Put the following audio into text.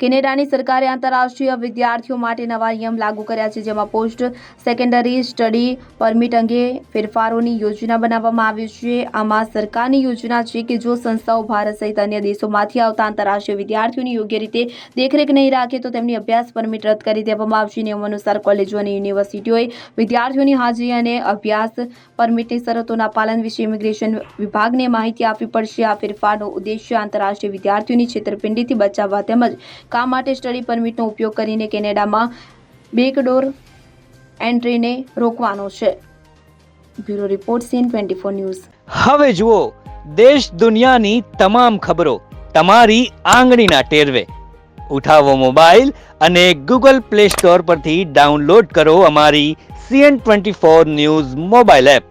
કેનેડાની સરકારે આંતરરાષ્ટ્રીય વિદ્યાર્થીઓ માટે નવા નિયમ લાગુ કર્યા છે, જેમાં પોસ્ટ સેકન્ડરી સ્ટડી પરમિટ અંગે ફેરફારોની યોજના બનાવવામાં આવી છે. આમાં સરકારની યોજના છે કે જો સંસ્થાઓ ભારત સહિત અન્ય દેશોમાંથી આવતા આંતરરાષ્ટ્રીય વિદ્યાર્થીઓની યોગ્ય રીતે દેખરેખ નહીં રાખે, તો તેમની અભ્યાસ પરમિટ રદ કરી દેવામાં આવશે. નિયમ અનુસાર કોલેજો અને યુનિવર્સિટીઓએ વિદ્યાર્થીઓની હાજરી અને અભ્યાસ પરમિટની શરતોના પાલન વિશે ઇમિગ્રેશન વિભાગને માહિતી આપવી પડશે. આ ફેરફારનો ઉદ્દેશ્ય આંતરરાષ્ટ્રીય વિદ્યાર્થીઓની છેતરપિંડીથી બચાવવા તેમજ કામ માટે સ્ટડી પરમિટનો ઉપયોગ કરીને કેનેડામાં બેકડોર એન્ટ્રીને રોકવાનો છે. Bureau report CN twenty four news. હવે જુઓ, દેશ દુનિયાની તમામ ખબરો તમારી આંગળીના ટેરવે. ઉઠાવો મોબાઈલ અને ગૂગલ પ્લે સ્ટોર પરથી ડાઉનલોડ કરો અમારી CN twenty four news mobile app.